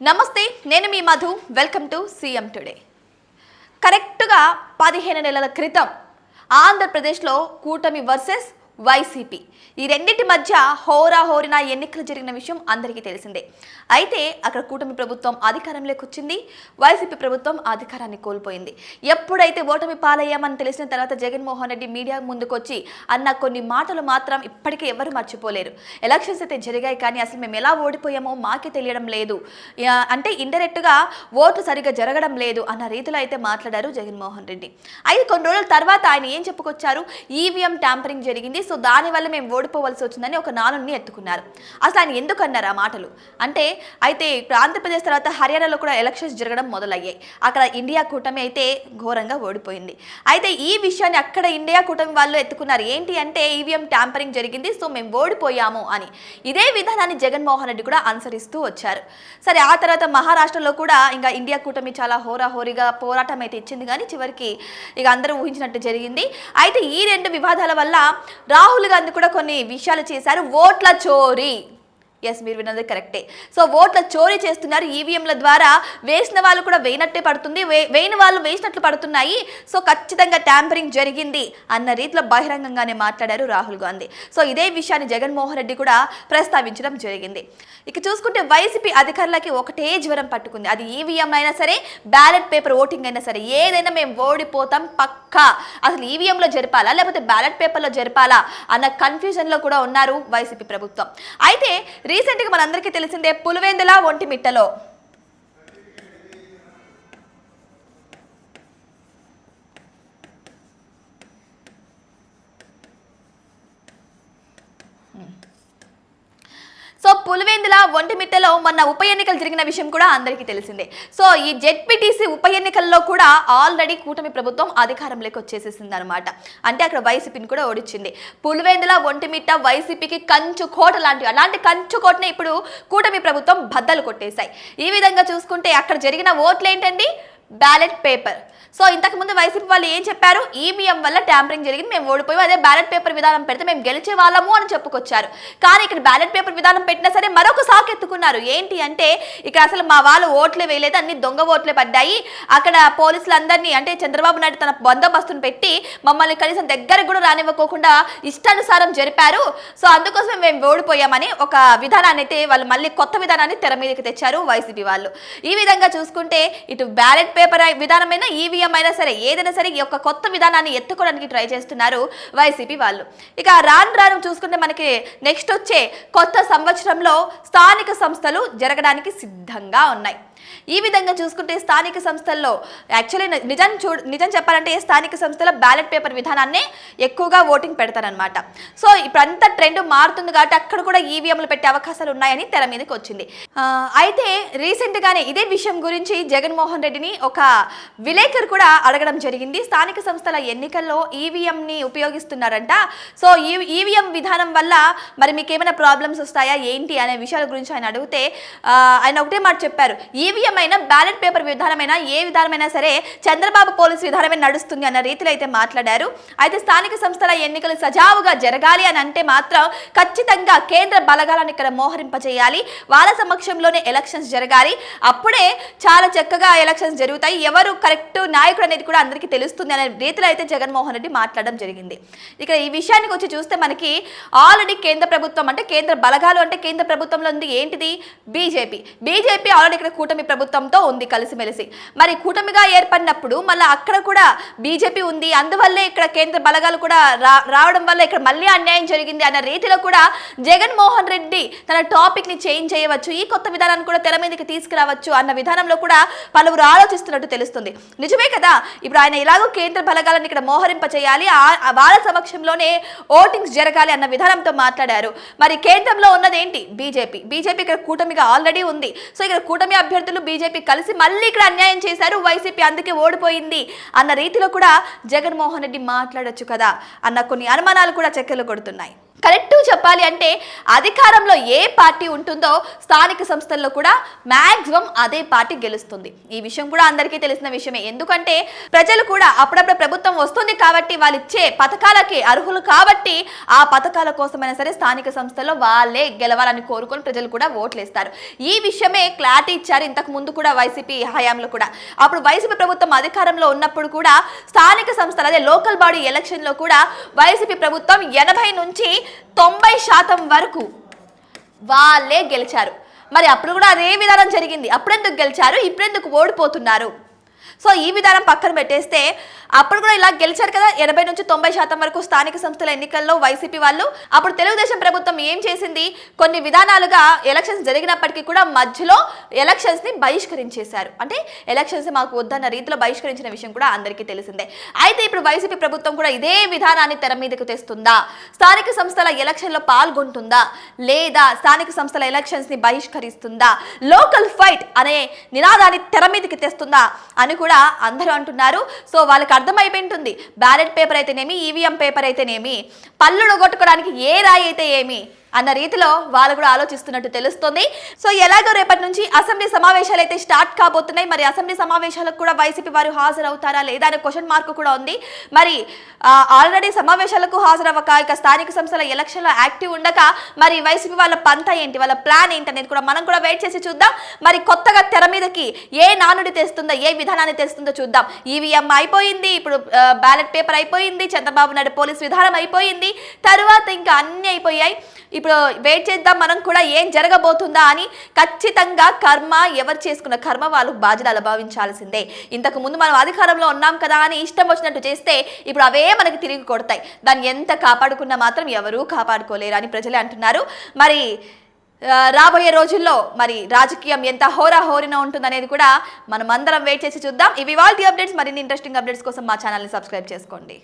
నమస్తే నేను మీ Madhu. Welcome to CM today కరెక్ట్గా పదిహేను నెలల క్రితం ఆంధ్రప్రదేశ్లో కూటమి వర్సెస్ వైసీపీ. ఈ రెండింటి మధ్య హోరాహోరిన ఎన్నికలు జరిగిన విషయం అందరికీ తెలిసిందే. అయితే అక్కడ కూటమి ప్రభుత్వం అధికారంలోకి వచ్చింది వైసీపీ ప్రభుత్వం అధికారాన్ని కోల్పోయింది. ఎప్పుడైతే ఓటమి పాలయ్యామని తెలిసిన తర్వాత జగన్మోహన్ రెడ్డి మీడియా ముందుకొచ్చి అన్న కొన్ని మాటలు మాత్రం ఇప్పటికీ ఎవరు మర్చిపోలేరు. ఎలక్షన్స్ అయితే జరిగాయి కానీ అసలు మేము ఎలా ఓడిపోయామో మాకే తెలియడం లేదు. అంటే ఇండైరెక్ట్గా ఓట్లు సరిగ్గా జరగడం లేదు అన్న రీతిలో అయితే మాట్లాడారు జగన్మోహన్ రెడ్డి. అయితే కొన్ని రోజుల తర్వాత ఆయన ఏం చెప్పుకొచ్చారు? ఈవీఎం ట్యాంపరింగ్ జరిగింది సో దానివల్ల మేము ఓడిపోవలసి వచ్చిందని ఒక నానుని ఎత్తుకున్నారు. అసలు ఆయన ఎందుకు అన్నారు ఆ మాటలు? అంటే అయితే ఇప్పుడు ఆంధ్రప్రదేశ్ తర్వాత హర్యానాలో కూడా ఎలక్షన్స్ జరగడం మొదలయ్యాయి. అక్కడ ఇండియా కూటమి అయితే ఘోరంగా ఓడిపోయింది. అయితే ఈ విషయాన్ని అక్కడ ఇండియా కూటమి వాళ్ళు ఎత్తుకున్నారు. ఏంటి అంటే ఈవీఎం ట్యాంపరింగ్ జరిగింది సో మేము ఓడిపోయాము అని. ఇదే విధానాన్ని జగన్మోహన్ రెడ్డి కూడా అనుసరిస్తూ వచ్చారు. సరే ఆ తర్వాత మహారాష్ట్రలో కూడా ఇంకా ఇండియా కూటమి చాలా హోరాహోరీగా పోరాటం అయితే ఇచ్చింది. కానీ చివరికి ఇక అందరూ ఊహించినట్టు జరిగింది. అయితే ఈ రెండు వివాదాల వల్ల రాహుల్ గాంధీ కూడా కొన్ని విషయాలు చేశారు. ఓట్ల చోరీ. ఎస్ మీరు విన్నది కరెక్టే సో ఓట్ల చోరీ చేస్తున్నారు ఈవీఎంల ద్వారా. వేసిన వాళ్ళు కూడా వేయనట్టే పడుతుంది. వే వేయని వాళ్ళు వేసినట్లు పడుతున్నాయి. సో ఖచ్చితంగా ట్యాంపరింగ్ జరిగింది అన్న రీతిలో బహిరంగంగానే మాట్లాడారు రాహుల్ గాంధీ. సో ఇదే విషయాన్ని జగన్మోహన్ రెడ్డి కూడా ప్రస్తావించడం జరిగింది. ఇక చూసుకుంటే వైసీపీ అధికారులకి ఒకటే జ్వరం పట్టుకుంది. అది ఈవీఎం అయినా సరే బ్యాలెట్ పేపర్ ఓటింగ్ అయినా సరే ఏదైనా మేము ఓడిపోతాం పక్కా. అసలు ఈవీఎంలో జరపాలా? లేకపోతే బ్యాలెట్ పేపర్లో జరపాలా? అన్న కన్ఫ్యూజన్లో కూడా ఉన్నారు వైసీపీ ప్రభుత్వం. అయితే రీసెంట్గా మనందరికీ తెలిసిందే పులివెందుల ఒంటిమిట్టలో. సో పులివెందుల ఒంటిమిట్టలో మొన్న ఉప ఎన్నికలు జరిగిన విషయం కూడా అందరికీ తెలిసిందే. సో ఈ జెడ్పీటీసీ ఉప ఎన్నికల్లో కూడా ఆల్రెడీ కూటమి ప్రభుత్వం అధికారంలోకి వచ్చేసేసింది అనమాట అంటే అక్కడ వైసీపీని కూడా ఓడించింది. పులివెందుల ఒంటిమిట్ట వైసీపీకి కంచు కోట లాంటివి అలాంటి కంచు కోటని ఇప్పుడు కూటమి ప్రభుత్వం బద్దలు కొట్టేశాయి. ఈ విధంగా చూసుకుంటే అక్కడ జరిగిన ఓట్లు ఏంటండి బ్యాలెట్ పేపర్. సో ఇంతకుముందు వైసీపీ వాళ్ళు ఏం చెప్పారు? ఈవీఎం వల్ల ట్యాంపరింగ్ జరిగింది. మేము ఓడిపోయి. అదే బ్యాలెట్ పేపర్ విధానం పెడితే మేము గెలిచే వాళ్ళము అని చెప్పుకొచ్చారు. కానీ ఇక్కడ బ్యాలెట్ పేపర్ విధానం పెట్టినా సరే మరొక సాకు ఎత్తుకున్నారు. ఏంటి అంటే ఇక్కడ అసలు మా వాళ్ళు ఓట్లు వేయలేదు. అన్ని దొంగ ఓట్లే పడ్డాయి. అక్కడ పోలీసులు అందరినీ అంటే చంద్రబాబు నాయుడు తన బందోబస్తును పెట్టి మమ్మల్ని కనీసం దగ్గరకు కూడా రానివ్వకోకుండా ఇష్టానుసారం జరిపారు. సో అందుకోసం మేము ఓడిపోయామని ఒక విధానాన్ని అయితే వాళ్ళు మళ్ళీ కొత్త విధానాన్ని తెర మీదకి తెచ్చారు వైసీపీ వాళ్ళు. ఈ విధంగా చూసుకుంటే ఇటు బ్యాలెట్ పేపర్ విధానమైన ఈవీ ఈవీఎం అయినా సరే ఏదైనా సరే ఈ యొక్క కొత్త విధానాన్ని ఎత్తుకోవడానికి ట్రై చేస్తున్నారు వైసీపీ వాళ్ళు. ఇక రాను రాను చూసుకుంటే మనకి నెక్స్ట్ వచ్చే కొత్త సంవత్సరంలో స్థానిక సంస్థలు జరగడానికి సిద్ధంగా ఉన్నాయి. ఈ విధంగా చూసుకుంటే స్థానిక సంస్థల్లో యాక్చువల్లీ నిజం చూ నిజం చెప్పాలంటే స్థానిక సంస్థల బ్యాలెట్ పేపర్ విధానాన్నే ఎక్కువగా ఓటింగ్ పెడతారనమాట సో ఇప్పుడంతా ట్రెండ్ మారుతుంది కాబట్టి అక్కడ కూడా ఈవీఎంలు పెట్టే అవకాశాలు ఉన్నాయని తెర మీదకి వచ్చింది. అయితే రీసెంట్గానే ఇదే విషయం గురించి జగన్మోహన్ రెడ్డిని ఒక విలేకరు కూడా అడగడం జరిగింది. స్థానిక సంస్థల ఎన్నికల్లో ఈవీఎంని ఉపయోగిస్తున్నారంట. సో ఈ ఈవీఎం విధానం వల్ల మరి మీకు ఏమైనా ప్రాబ్లమ్స్ వస్తాయా ఏంటి అనే విషయాల గురించి ఆయన అడిగితే ఆయన ఒకటే మాట చెప్పారు. ఈ ఈవీఎం అయినా బ్యాలెట్ పేపర్ విధానమైనా ఏ విధానమైనా సరే చంద్రబాబు పోలీసు విధానమే నడుస్తుంది అన్న రీతిలో అయితే మాట్లాడారు. అయితే స్థానిక సంస్థల ఎన్నికలు సజావుగా జరగాలి అని అంటే మాత్రం ఖచ్చితంగా కేంద్ర బలగాలను ఇక్కడ మోహరింపజేయాలి. వాళ్ళ సమక్షంలోనే ఎలక్షన్స్ జరగాలి. అప్పుడే చాలా చక్కగా ఎలక్షన్స్ జరుగుతాయి. ఎవరు కరెక్ట్ నాయకుడు అనేది కూడా అందరికీ తెలుస్తుంది అనే రీతిలో అయితే జగన్మోహన్ రెడ్డి మాట్లాడడం జరిగింది. ఇక ఈ విషయానికి వచ్చి చూస్తే మనకి ఆల్రెడీ కేంద్ర ప్రభుత్వం అంటే కేంద్ర బలగాలు అంటే కేంద్ర ప్రభుత్వంలో ఉంది ఏంటిది? బీజేపీ. బీజేపీ ఆల్రెడీ ఇక్కడ కూటమి ప్రభుత్వంతో ఉంది కలిసిమెలిసి. మరి కూటమిగా ఏర్పడినప్పుడు మళ్ళీ అక్కడ కూడా బీజేపీ ఉంది. అందువల్లే ఇక్కడ కేంద్ర బలగాలు కూడా రా రావడం వల్ల ఇక్కడ మళ్ళీ అన్యాయం జరిగింది అన్న రీతిలో కూడా జగన్మోహన్ రెడ్డి తన టాపిక్ని చేంజ్ చేయవచ్చు ఈ కొత్త విధానాన్ని కూడా తెర మీదకి తీసుకురావచ్చు అన్న విధానంలో కూడా పలువురు ఆలోచిస్తున్నట్టు తెలుస్తుంది. నిజమే కదా ఇప్పుడు ఆయన ఎలాగో కేంద్ర బలగాలను ఇక్కడ మోహరింప చేయాలి ఆ- వాళ్ళ సమక్షంలోనే ఓటింగ్స్ జరగాలి అన్న విధానంతో మాట్లాడారు. మరి కేంద్రంలో ఉన్నది ఏంటి బీజేపీ. బీజేపీ ఇక్కడ కూటమిగా ఆల్రెడీ ఉంది. సో ఇక్కడ కూటమి అభ్యర్థి అభ్యర్థులు బీజేపీ కలిసి మళ్ళీ ఇక్కడ అన్యాయం చేశారు వైసీపీ అందుకే ఓడిపోయింది అన్న రీతిలో కూడా జగన్మోహన్ రెడ్డి మాట్లాడొచ్చు కదా అన్న కొన్ని అనుమానాలు కూడా చెక్కలు కొడుతున్నాయి. కరెక్ట్ చెప్పాలి అంటే అధికారంలో ఏ పార్టీ ఉంటుందో స్థానిక సంస్థల్లో కూడా మ్యాక్సిమం అదే పార్టీ గెలుస్తుంది. ఈ విషయం కూడా అందరికీ తెలిసిన విషయమే. ఎందుకంటే ప్రజలు కూడా అప్పుడప్పుడు ప్రభుత్వం వస్తుంది కాబట్టి వాళ్ళు ఇచ్చే పథకాలకి అర్హులు కాబట్టి ఆ పథకాల కోసమైనా సరే స్థానిక సంస్థల్లో వాళ్ళే గెలవాలని కోరుకొని ప్రజలు కూడా ఓట్లేస్తారు. ఈ విషయమే క్లారిటీ ఇచ్చారు ఇంతకు ముందు కూడా వైసీపీ హయాంలో కూడా. అప్పుడు వైసీపీ ప్రభుత్వం అధికారంలో ఉన్నప్పుడు కూడా స్థానిక సంస్థలు అదే లోకల్ బాడీ ఎలక్షన్లో కూడా వైసీపీ ప్రభుత్వం ఎనభై నుంచి తొంభై శాతం వరకు వాళ్ళే గెలిచారు. మరి అప్పుడు కూడా అదే విధానం జరిగింది. అప్పుడెందుకు గెలిచారు? ఇప్పుడెందుకు ఓడిపోతున్నారు? సో ఈ విధానం పక్కన పెట్టేస్తే అప్పుడు కూడా ఇలా గెలిచారు కదా ఎనభై నుంచి తొంభై శాతం వరకు స్థానిక సంస్థల ఎన్నికల్లో వైసీపీ వాళ్ళు. అప్పుడు తెలుగుదేశం ప్రభుత్వం ఏం చేసింది? కొన్ని విధానాలుగా ఎలక్షన్స్ జరిగినప్పటికీ కూడా మధ్యలో ఎలక్షన్స్ని బహిష్కరించేశారు. అంటే ఎలక్షన్స్ మాకు వద్దన్న రీతిలో బహిష్కరించిన విషయం కూడా అందరికీ తెలిసిందే. అయితే ఇప్పుడు వైసీపీ ప్రభుత్వం కూడా ఇదే విధానాన్ని తెర మీదకు తెస్తుందా? స్థానిక సంస్థల ఎలక్షన్లో పాల్గొంటుందా? లేదా స్థానిక సంస్థల ఎలక్షన్స్ని బహిష్కరిస్తుందా? లోకల్ ఫైట్ అనే నినాదాన్ని తెర మీదకి తెస్తుందా? అని కూడా కూడా అందరూ అంటున్నారు. సో వాళ్ళకి అర్థమైపోయింటుంది. బ్యాలెట్ పేపర్ అయితేనేమి ఈవీఎం పేపర్ అయితేనేమి పళ్ళు కొట్టుకోవడానికి ఏ రాయి అయితే ఏమి అన్న రీతిలో వాళ్ళు కూడా ఆలోచిస్తున్నట్టు తెలుస్తుంది. సో ఎలాగో రేపటి నుంచి అసెంబ్లీ సమావేశాలు అయితే స్టార్ట్ కాబోతున్నాయి. మరి అసెంబ్లీ సమావేశాలకు కూడా వైసీపీ వారు హాజరవుతారా లేదా అనే క్వశ్చన్ మార్క్ కూడా ఉంది. మరి ఆల్రెడీ సమావేశాలకు హాజరవ్వక ఇక స్థానిక సంస్థల ఎలక్షన్లో యాక్టివ్ ఉండక మరి వైసీపీ వాళ్ళ పంత ఏంటి వాళ్ళ ప్లాన్ ఏంటి అనేది కూడా మనం కూడా వెయిట్ చేసి చూద్దాం. మరి కొత్తగా తెర మీదకి ఏ నానుడి తెస్తుందో ఏ విధానాన్ని తెస్తుందో చూద్దాం. ఈవీఎం అయిపోయింది ఇప్పుడు బ్యాలెట్ పేపర్ అయిపోయింది చంద్రబాబు నాయుడు పోలీస్ విధానం అయిపోయింది. తర్వాత ఇంకా అన్నీ అయిపోయాయి. ఇప్పుడు వెయిట్ చేద్దాం మనం కూడా ఏం జరగబోతుందా అని ఖచ్చితంగా కర్మ ఎవరు చేసుకున్న కర్మ వాళ్ళు బాధ్యత భావించాల్సిందే. ఇంతకు ముందు మనం అధికారంలో ఉన్నాం కదా అని ఇష్టం వచ్చినట్టు చేస్తే ఇప్పుడు అవే మనకి తిరిగి కొడతాయి. దాన్ని ఎంత కాపాడుకున్నా మాత్రం ఎవరూ కాపాడుకోలేరు అని ప్రజలే అంటున్నారు. మరి రాబోయే రోజుల్లో మరి రాజకీయం ఎంత హోరా హోరిన ఉంటుందనేది కూడా మనం అందరం వెయిట్ చేసి చూద్దాం. ఇవి వాళ్ళ అప్డేట్స్ మరిన్ని ఇంట్రెస్టింగ్ అప్డేట్స్ కోసం మా ఛానల్ని సబ్స్క్రైబ్ చేసుకోండి.